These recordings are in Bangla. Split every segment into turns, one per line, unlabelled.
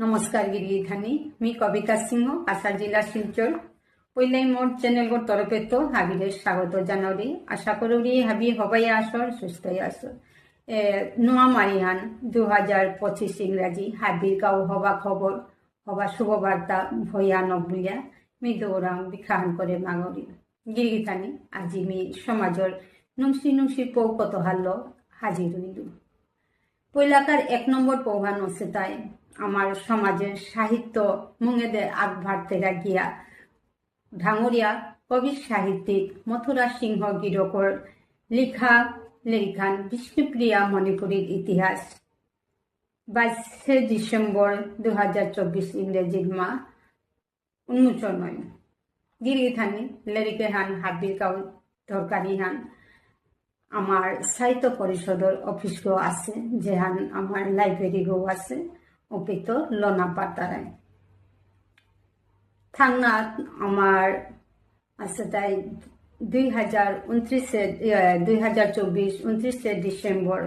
नमस्कार गिरिधानी मी कविता सिंह কাছাড় জেলা শিলচর পইলাই মোর চ্যানেলর তরফে তো হাবিরের স্বাগত জানারি আশা করি হাবি হবাই আসর সুস্থ আসর এ, নোয়া মারিহান দু হাজার পঁচিশ ইংরাজি হাবির গাও হবা খবর হবা শুভবার্তা ভয়া নবুলিয়া মি দৌরাং বিখান করে মাগরি গিরিধানী আজি মি সমাজর নুংসি নুংসি পৌ কত হাল্ল হাজির হইলু পৈলাকার এক নম্বর পৌহান আছে তাই আমার সমাজের সাহিত্য মুঙেদের আগভার তেরা গিয়া। ঢাঙরিয়া কবি সাহিত্যিক মথুরা সিংহ গিরকর লিখা লেখান বিষ্ণুপ্রিয়া মণিপুরীর ইতিহাস। বাইশে ডিসেম্বর দু হাজার চব্বিশ ইংরেজির মা উন্মোচন হয় গিরিথানি লেরিকে হান হাবির কাউ তরকারি হান। আমার সাহিত্য পরিষদৰ অফিসও আছে যেহান আমার লাইব্রেরিও আছে। অপিত লনা পাতারায়। থাংনাথ আমার আছে তাই দুই হাজার উনত্রিশে দুই হাজার চব্বিশ উনত্রিশে ডিসেম্বর।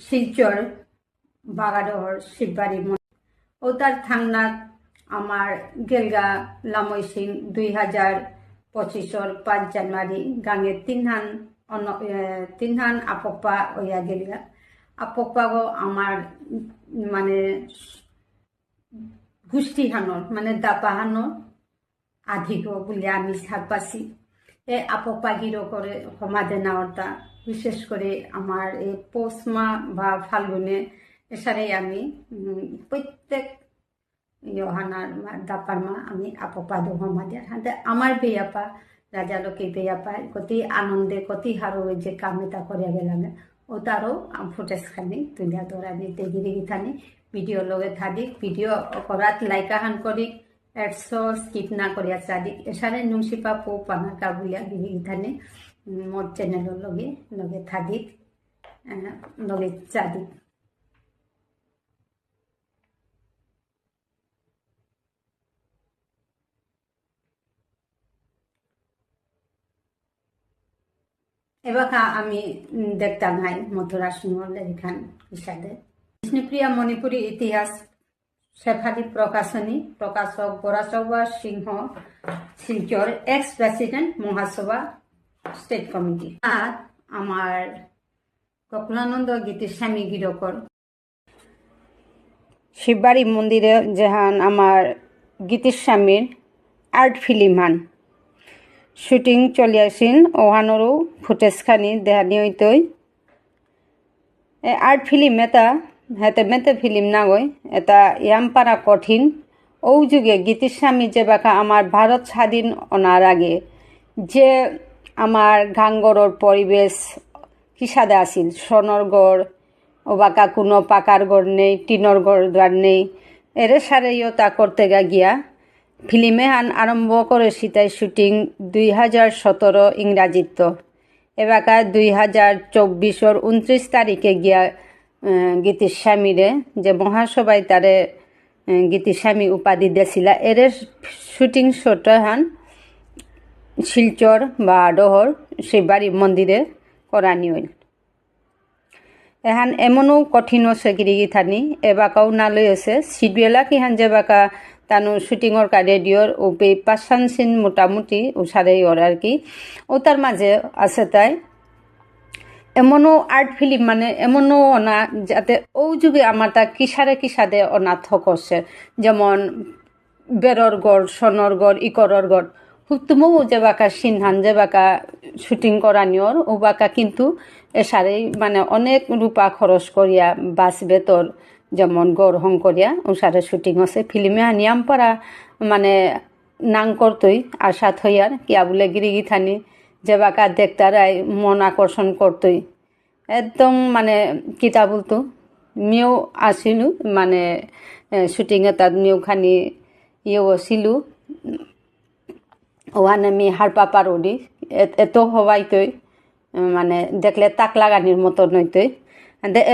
শিলচর বাগাডহর শিববাড়ি ও তার থাংনাথ আমার গেলগা লামই সিং দুই হাজার পঁচিশর পাঁচ জানুয়ারি গাঙে তিনহান অন তিনহান আপপ্পা ওয়া গেলগা। আপপ্পাগো আমার মানে গোষ্ঠী হানৰ মানে দাপাহানৰ আধিক বুলি আমি পাছি এই আপপাগির করে সমাধে নাওতা, বিশেষ করে আমার এই পৌষ মাহ বা ফাল্গুনে, এসারে আমি প্রত্যেক ইহানার দাপার মা, আমি আপপা দো সমাধে হাতে আমার বেয়াপা রাজালোকে বেয়াপা, কতি আনন্দে, কতি হারো যে কামিতা করিয়া গেলাম। ও তারও ফুটেজ খানি তুলিয়া ধরা নিতে দেখি থানি ভিডিও লগে থাকি ভিডিও করাত লাইকা হান করি এডসো স্কিপ না করিয়া চাদিক এসারে নুসিপা পো পানাকা বুলিয়া গিরি থানি মোর চ্যানেল লগে লগে আহ, লগে চাদিক এবার আমি দেখতাম, হাই মথুরা সিংহর লেখান হিসাবে বিষ্ণুপ্রিয়া মণিপুরী ইতিহাস, শেফালি প্রকাশনী, প্রকাশক বরাসভা Singha, Silchar ex president Mahasabha state committee আর আমার কপিলানন্দ গীতিস্বামী গিরকর। শিববাড়ি মন্দিরে যেহান আমার গীতিস্বামীর আর্ট ফিল্ম হান। শুটিং চলি আছিল ওহানৰো ফুটেজখানি দেহানি হইতই। এ আর্ট ফিল্ম এটা হেতে মেতে ফিল্ম নাগৈ এটা ইয়ামপাৰা কঠিন। ঔ যুগে গীতিস্বামী যে বাকা আমার ভারত স্বাধীন অনার আগে, যে আমার গাঙ্গরর পরিবেশ কিসাদে আছিল সোনৰ গড়, ও বাকা কোনো পাকার গড় নেই, টিনর গড় দ্বার নেই। এরে সারেও তা করতে গা গিয়া ফিল্মে হান আরম্ভ করে সীতাই শুটিং দুই হাজার সতেরো ইংরাজিত। এবাকা দুই হাজার চব্বিশর উনত্রিশ তারিখে গিয়া গীতিস্বামীরে, যে মহাসভায় তারে গীতিস্বামী উপাধি দিয়েছিলা এর শুটিং শোটা হান শিলচর বা ডহর শিববাড়ি মন্দিরে করানি হইল এহান এমনও কঠিন সেগিরি থানি এবাকাও না লই আছে সিডুয়েলা কিহান যে বাকা তানু শুটিংর কা রেডিওর ও পে পাঁচশান সিন মোটামুটি উসারে ওর আর কি? ও তার মাঝে আছে তাই, এমনও আর্ট ফিল্ম মানে এমনও অনা যাতে ও যুগে আমার তা কিসারে কিসাদে অনাথ করছে যেমন বেরর গড় সনর গড় ইকরর গড়। হুতুমও যে বাকা সিনহান, যে বাকা শুটিং করানিওর ও বাকা কিন্তু এসারেই মানে অনেক রূপা খরচ করিয়া বাস বেতর যেমন গড় হং করিয়া ওসারে শুটিং আছে। ফিল্মে আনিয়াম পারা মানে নাং করতই আশা থইয়ার কিয়া বলে গিরিগি থানি যে বাকা দেখতারাই মন আকর্ষণ করতই একদম মানে কিতা বলতো মেয়েও আসিলু মানে শুটিংয়ে তাত মেয়েও খানি ইয়েও ছিলু ওখানে আমি হারপা পারোডি এত হবাইতই মানে দেখলে তাক লাগানির মতো নইতই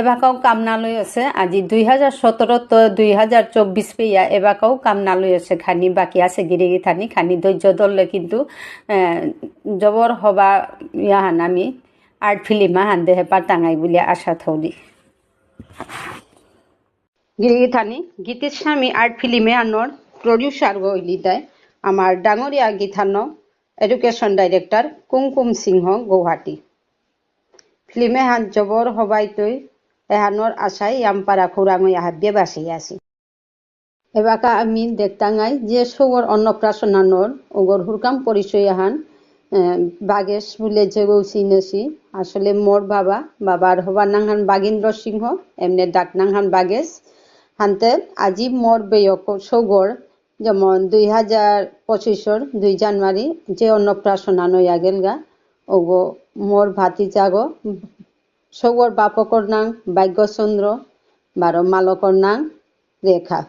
এবাকাও কামনা লৈ আছে। আজি দুই হাজার সতেরো তো দুই হাজার চব্বিশ পেয়া এবাকাও কামনা লৈ আছে। খানি বাকি আছে গিরিগি থানি। খানি ধৈর্য ধরলে কিন্তু জবর হবা ইয়াহান আমি। আর্ট ফিল্ম হান দেহে পার টাঙাই বলে আশা থৌলি। গিরিগিথানি গীতের স্বামী আর্ট ফিল্মে আনোর প্রডিউসার গইলিতায় আমার ডাঙরিয়া গীথানো এডুকেশন ডাইরেক্টর কুমকুম সিংহ গৌহাটি। ফিল্মে হান জবর হবাই তৈ এহানোর আশায় ইয়ামপাড়া খৌরাঙই আহাব্যে বাসি আছি। এবাকা আমি দেখতাঙাই যে সৌর অন্নপ্রাশনানোর ওগর হুরকাম পরিচয় আহান আহ, বাগেশ বলে যে চিনেছি আসলে মোর বাবা বাবার হবার নাংহান বাগেন্দ্র সিংহ এমনি ডাক নাংহান বাগেশ। হান্তে আজি মোর বেয়ক সৌগর যেমন দুই হাজার পঁচিশর দুই জানুয়ারি যে অন্নপ্রাশনা নয়া গেলগা ওগো মোর ভাতিজাগো সৌগর বাপকর নাং, ভাগ্যচন্দ্র বারো মালকর নাং রেখা।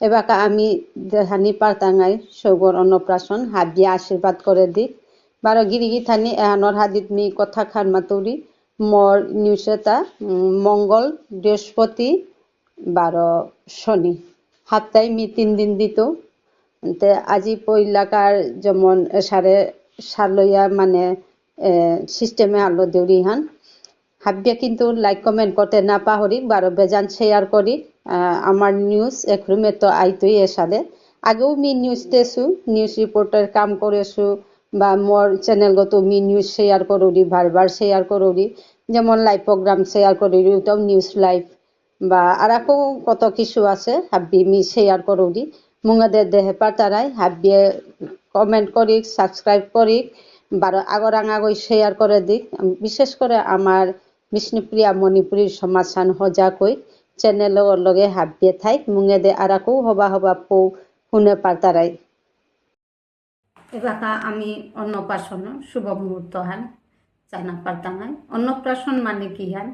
এবাকা আমি দেহানি পারতাঙ্গাই সৌগর অন্নপ্রাশন হাবিয়া আশীর্বাদ করে দিক। বারো গিরিগি থানি এহানর হাদিত মি কথা খান মাতুরি। মর নিউজেতা মঙ্গল বৃহস্পতি বারো শনি। সাপ্তাহে মি তিন দিন দিত। আজি পইলাকার যেমন সারে সালইয়া মানে সিস্টেমে আলো দেউরি হান। হাবিয়া কিন্তু লাইক কমেন্ট করতে না পাহরি বারো বেজান শেয়ার করি। আমার নিউজ একরুমে তো আইতই এ সালে। আগেও মি নিউজ দেছু নিউজ রিপোর্টার কাম করেছু বা মোর চ্যানেলগত মি নিউজ শেয়ার করুরি বারবার শেয়ার করুরি যেমন লাইভ প্রোগ্রাম শেয়ার করুরি ওটাও নিউজ লাইভ বা আর আকৌ কত কিছু আছে হাবি মি শেয়ার করুরি মুঙাদের দেহে পাতারাই হাবিয়ে কমেন্ট করি সাবস্ক্রাইব করি বারো আগর আঙাগই শেয়ার করে দিক। বিশেষ করে আমার বিষ্ণুপ্রিয়া মণিপুরীর সমাচান সজাকৈ চ্যানেলৰ লগে হাবিয়ে ঠাইত মুঙে দে আর আকৌ হবা হবা পৌ শুনে পাতারাই। এবাকা আমি অন্নপ্রাশন শুভ মুহূর্ত হান, জানা পারতাম অন্নপ্রাশন মানে কি হান?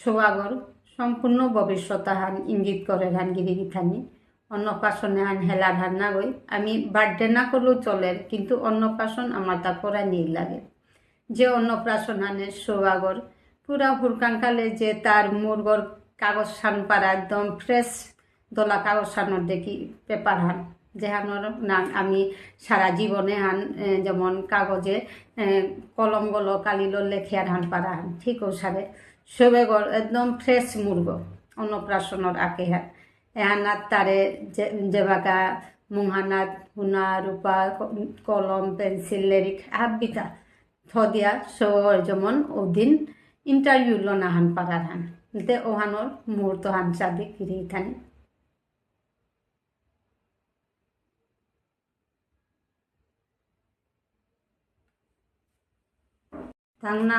সোয়াগর সম্পূর্ণ ভবিষ্যৎ হান ইঙ্গিত করে হান গিরিগি থানি অন্নপ্রাশনে হান হেলার হান না গই আমি বার্থডে না করলেও চলে কিন্তু অন্নপ্রাশন আমার তা করা নেই লাগে। যে অন্নপ্রাশন হানে সোয়াগর পুরা হুরকাঙ্কালে যে তার মুরগর কাগজ সান পারা একদম ফ্রেশ দলা কাগজ সানোর দেখি পেপার হান। যেহানোর নাম আমি সারা জীবনে হান যেমন কাগজে এ, কলম গলো কালিল লেখিয়ার হান পারা হান। ঠিক ও সারে সবেগর একদম ফ্রেশ মুরগ অন্নপ্রাশনের আকে হান এহানাত তারে যেবাকা মুহানাত হুনা রূপা কলম, পেন্সিল, লেরিক হাবিতা থদিয়া সো যেমন ওদিন ইন্টারভিউ লনা হান পারার হান। তে ওহানোর মুহূর্ত হান চাঁদি কিরি থানি। থাংনা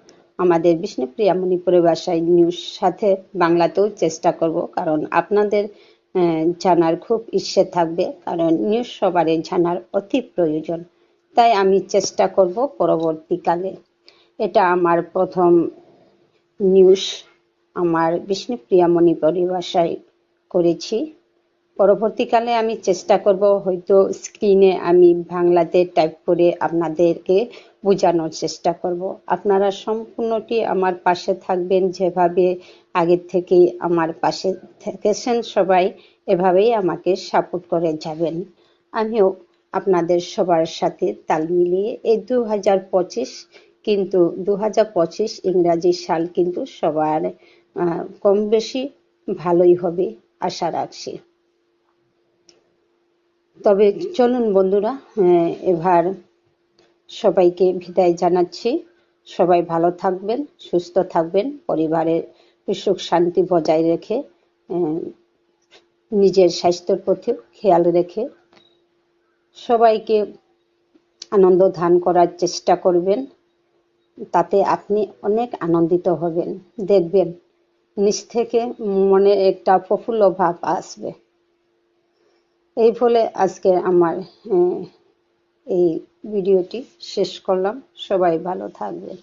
আমাদের বিষ্ণুপ্রিয়া মণিপুরের ভাষায় নিউজ সাথে বাংলাতেও চেষ্টা করব, কারণ আপনাদের জানার খুব ইচ্ছে থাকবে, কারণ নিউজ সবারই জানার অতি প্রয়োজন। তাই আমি চেষ্টা করব পরবর্তীকালে। এটা আমার প্রথম নিউজ আমার বিষ্ণুপ্রিয়া মণিপুরী ভাষায় করেছি। পরবর্তীকালে আমি চেষ্টা করব হয়তো স্ক্রিনে আমি বাংলাতে টাইপ করে আপনাদেরকে বোঝানোর চেষ্টা করব। আপনারা সম্পূর্ণটি আমার পাশে থাকবেন যেভাবে আগের থেকেই আমার পাশে থেকেছেন সবাই এভাবেই আমাকে সাপোর্ট করে যাবেন। আমিও আপনাদের সবার সাথে তাল মিলিয়ে এই দু হাজার পঁচিশ কিন্তু দু হাজার পঁচিশ ইংরাজি সাল কিন্তু সবার কম বেশি ভালোই হবে আশা রাখছি। তবে চলুন বন্ধুরা আহ, এবার সবাইকে বিদায় জানাচ্ছি। সবাই ভালো থাকবেন, সুস্থ থাকবেন, পরিবারের সুখ শান্তি বজায় রেখে নিজের স্বাস্থ্যের প্রতি খেয়াল রেখে সবাইকে আনন্দ ধান করার চেষ্টা করবেন। তাতে আপনি অনেক আনন্দিত হবেন। দেখবেন, নিজ থেকে মনে একটা প্রফুল্ল ভাব আসবে। এই বলে আজকে আমার এই ভিডিওটি শেষ করলাম। সবাই ভালো থাকবেন।